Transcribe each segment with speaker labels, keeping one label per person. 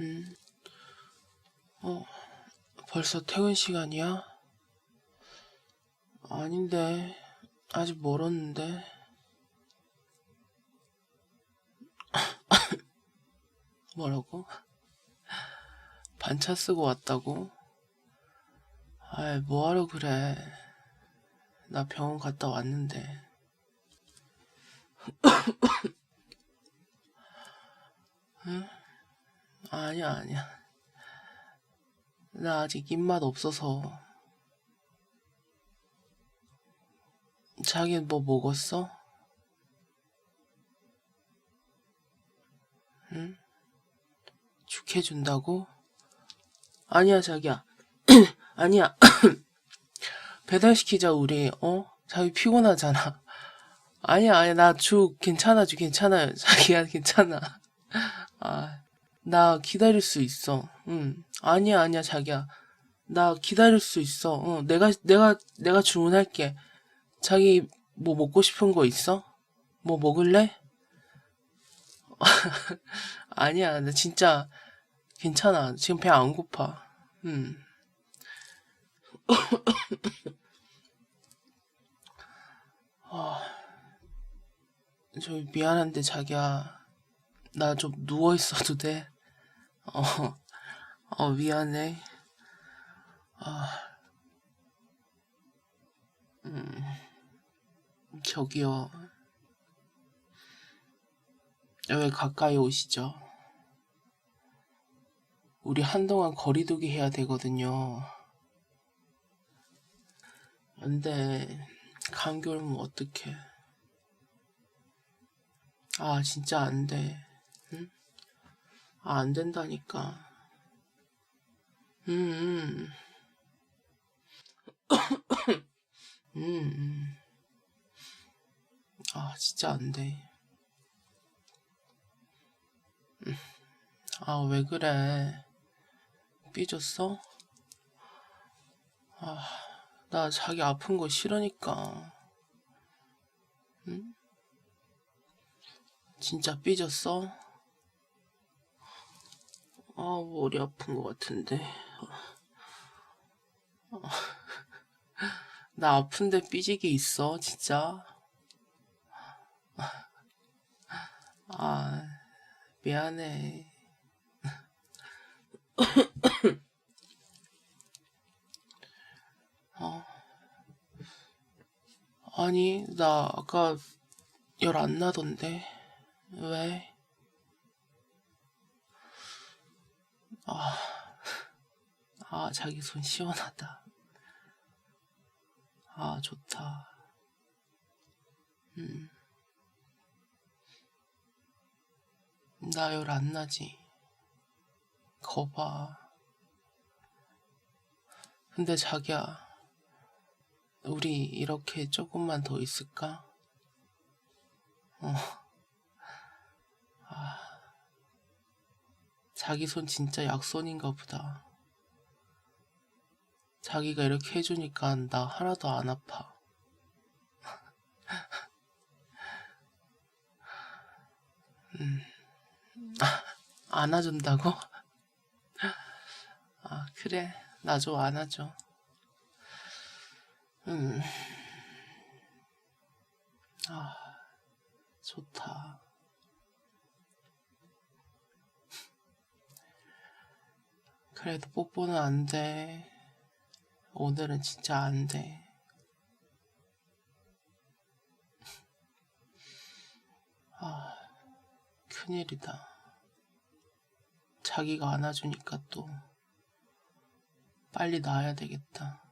Speaker 1: 음. 어, 벌써 퇴근 시간이야? 아닌데, 아직 멀었는데. 뭐라고? 반차 쓰고 왔다고? 아이, 뭐하러 그래. 나 병원 갔다 왔는데. 아니야, 아니야. 나 아직 입맛 없어서. 자기 뭐 먹었어? 응? 죽 해준다고? 아니야, 자기야. 아니야. 배달시키자, 우리. 어? 자기 피곤하잖아. 아니야, 아니야. 나 죽 괜찮아, 죽 괜찮아요. 자기야, 괜찮아. 아, 나 기다릴 수 있어. 응. 아니야, 아니야, 자기야. 나 기다릴 수 있어. 어, 내가, 내가, 내가 주문할게. 자기, 뭐 먹고 싶은 거 있어? 뭐 먹을래? 아니야, 나 진짜 괜찮아. 지금 배 안 고파. 음. 아, 저 미안한데 자기야, 나 좀 누워 있어도 돼? 어, 어 미안해. 아, 음, 저기요. 여기 가까이 오시죠. 우리 한동안 거리두기 해야 되거든요. 안 돼. 감기 오면 어떡해. 아, 진짜 안 돼. 응? 아, 안 된다니까. 음, 음. 음, 음. 아, 진짜 안 돼. 아, 왜 그래? 삐졌어? 아, 나 자기 아픈 거 싫으니까. 응? 진짜 삐졌어? 아, 머리 아픈 거 같은데. 나 아픈데 삐지기 있어, 진짜. 아, 미안해. 어. 아니, 나 아까 열 안 나던데. 왜? 아, 아, 자기 손 시원하다. 아, 좋다. 음. 나 열 안 나지. 거봐. 근데 자기야, 우리 이렇게 조금만 더 있을까? 어. 자기 손 진짜 약손인가 보다. 자기가 이렇게 해주니까 나 하나도 안 아파. 음, 안아준다고? 아, 그래. 나 좀 안아줘. 음. 아, 좋다. 그래도 뽀뽀는 안 돼. 오늘은 진짜 안 돼. 아, 큰일이다. 자기가 안아주니까 또 빨리 나아야 되겠다.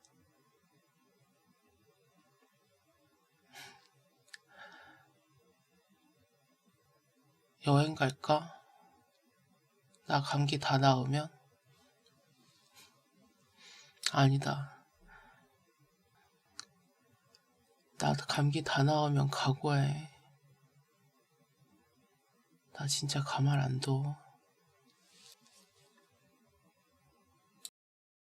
Speaker 1: 여행 갈까? 나 감기 다 나으면? 아니다. 나 감기 다 나으면 각오해. 나 진짜 가만 안 둬.